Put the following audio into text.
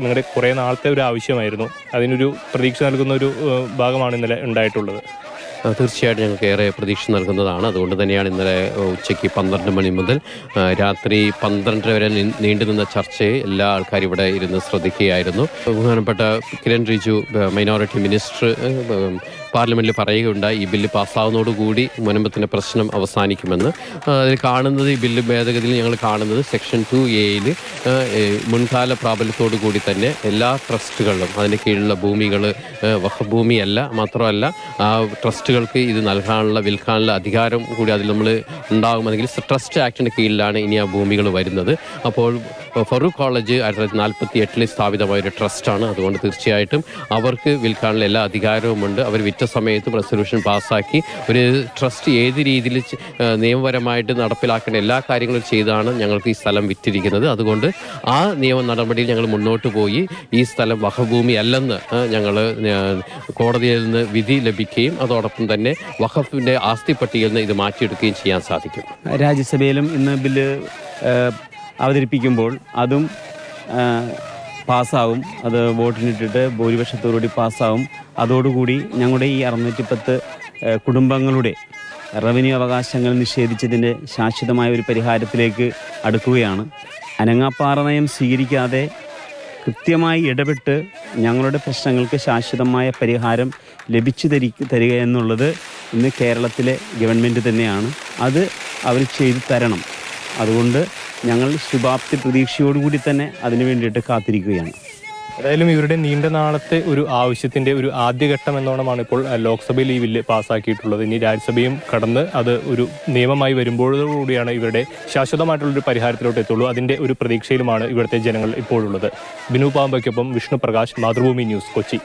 നിങ്ങളുടെ കുറേ നാളത്തെ ഒരു ആവശ്യമായിരുന്നു. അതിനൊരു പ്രതീക്ഷ നൽകുന്ന ഒരു ഭാഗമാണ് ഇന്നലെ ഉണ്ടായിട്ടുള്ളത്. തീർച്ചയായിട്ടും ഞങ്ങൾക്ക് ഏറെ പ്രതീക്ഷ നൽകുന്നതാണ്. അതുകൊണ്ട് തന്നെയാണ് ഇന്നലെ ഉച്ചയ്ക്ക് പന്ത്രണ്ട് മണി മുതൽ രാത്രി പന്ത്രണ്ടര വരെ നീണ്ടുനിന്ന ചർച്ചയെ എല്ലാ ആൾക്കാരും ഇവിടെ ഇരുന്ന് ശ്രദ്ധിക്കുകയായിരുന്നു. ബഹുമാനപ്പെട്ട കിരൺ റിജു മൈനോറിറ്റി മിനിസ്റ്റർ പാർലമെന്റിൽ പറയുകയുണ്ടായി ഈ ബില്ല് പാസ്സാവുന്നതോടുകൂടി മുനമ്പത്തിന്റെ പ്രശ്നം അവസാനിക്കുമെന്ന്. അതിൽ കാണുന്നത് ഈ ബില്ല് ഭേദഗതിയിൽ ഞങ്ങൾ കാണുന്നത് സെക്ഷൻ ടു എയിൽ മുൻകാല പ്രാബല്യത്തോടു കൂടി തന്നെ എല്ലാ ട്രസ്റ്റുകളിലും അതിന് കീഴിലുള്ള ഭൂമികൾ വഹഭൂമിയല്ല മാത്രമല്ല ട്രസ്റ്റുകൾക്ക് ഇത് നൽകാനുള്ള വിൽക്കാനുള്ള അധികാരം കൂടി അതിൽ നമ്മൾ ഉണ്ടാകുമെങ്കിൽ ട്രസ്റ്റ് ആക്ടിന്റെ കീഴിലാണ് ഇനി ആ ഭൂമികൾ വരുന്നത്. അപ്പോൾ ഫറൂഖ് കോളേജ് ആയിരത്തി തൊള്ളായിരത്തി നാൽപ്പത്തി എട്ടിൽ സ്ഥാപിതമായ ഒരു ട്രസ്റ്റാണ്. അതുകൊണ്ട് തീർച്ചയായിട്ടും അവർക്ക് വിൽക്കാനുള്ള എല്ലാ അധികാരവുമുണ്ട്. അവർ വിറ്റ സമയത്ത് റെസൊല്യൂഷൻ പാസ്സാക്കി ഒരു ട്രസ്റ്റ് ഏത് രീതിയിൽ നിയമപരമായിട്ട് നടപ്പിലാക്കേണ്ട എല്ലാ കാര്യങ്ങളും ചെയ്താണ് ഞങ്ങൾക്ക് ഈ സ്ഥലം വിറ്റിരിക്കുന്നത്. അതുകൊണ്ട് ആ നിയമ നടപടിയിൽ ഞങ്ങൾ മുന്നോട്ട് പോയി. ഈ സ്ഥലം വഖഭൂമി അല്ലെന്ന് ഞങ്ങൾ കോടതിയിൽ നിന്ന് വിധി ലഭിക്കുകയും അതോടൊപ്പം തന്നെ വഖഫിന്റെ ആസ്തി പട്ടികയിൽ നിന്ന് ഇത് മാറ്റിയെടുക്കുകയും ചെയ്യാൻ സാധിക്കും. രാജ്യസഭയിലും ഇന്ന് ബില്ല് അവതരിപ്പിക്കുമ്പോൾ അതും പാസ്സാവും. അത് വോട്ടിനിട്ടിട്ട് ഭൂരിപക്ഷത്തോടുകൂടി പാസ്സാവും. അതോടുകൂടി ഞങ്ങളുടെ ഈ അറുന്നൂറ്റി പത്ത് കുടുംബങ്ങളുടെ റവന്യൂ അവകാശങ്ങൾ നിഷേധിച്ചതിന്റെ ശാശ്വതമായ ഒരു പരിഹാരത്തിലേക്ക് അടുക്കുകയാണ്. അനങ്ങാപ്പാറ നയം സ്വീകരിക്കാതെ കൃത്യമായി ഇടപെട്ട് ഞങ്ങളുടെ പ്രശ്നങ്ങൾക്ക് ശാശ്വതമായ പരിഹാരം ലഭിച്ചു തരി തരിക എന്നുള്ളത് ഇന്ന് കേരളത്തിലെ ഗവൺമെന്റ് തന്നെയാണ്. അത് അവർ ചെയ്തു തരണം. അതുകൊണ്ട് ഞങ്ങൾ ശുഭാപ്തി പ്രതീക്ഷയോടുകൂടി തന്നെ അതിനു വേണ്ടിയിട്ട് കാത്തിരിക്കുകയാണ്. ഏതായാലും ഇവരുടെ നീണ്ട നാളത്തെ ഒരു ആവശ്യത്തിന്റെ ഒരു ആദ്യഘട്ടം എന്നോണമാണ് ഇപ്പോൾ ലോക്സഭയിൽ ഈ ബില്ല് പാസ്സാക്കിയിട്ടുള്ളത് ഇനി രാജ്യസഭയും കടന്ന് അത് ഒരു നിയമമായി വരുമ്പോഴോടുകൂടിയാണ് ഇവരുടെ ശാശ്വതമായിട്ടുള്ളൊരു പരിഹാരത്തിലോട്ട് എത്തുള്ളൂ. അതിന്റെ ഒരു പ്രതീക്ഷയിലുമാണ് ഇവിടുത്തെ ജനങ്ങൾ ഇപ്പോഴുള്ളത്. ബിനു പാമ്പയ്ക്കൊപ്പം വിഷ്ണു പ്രകാശ് മാതൃഭൂമി ന്യൂസ് കൊച്ചി.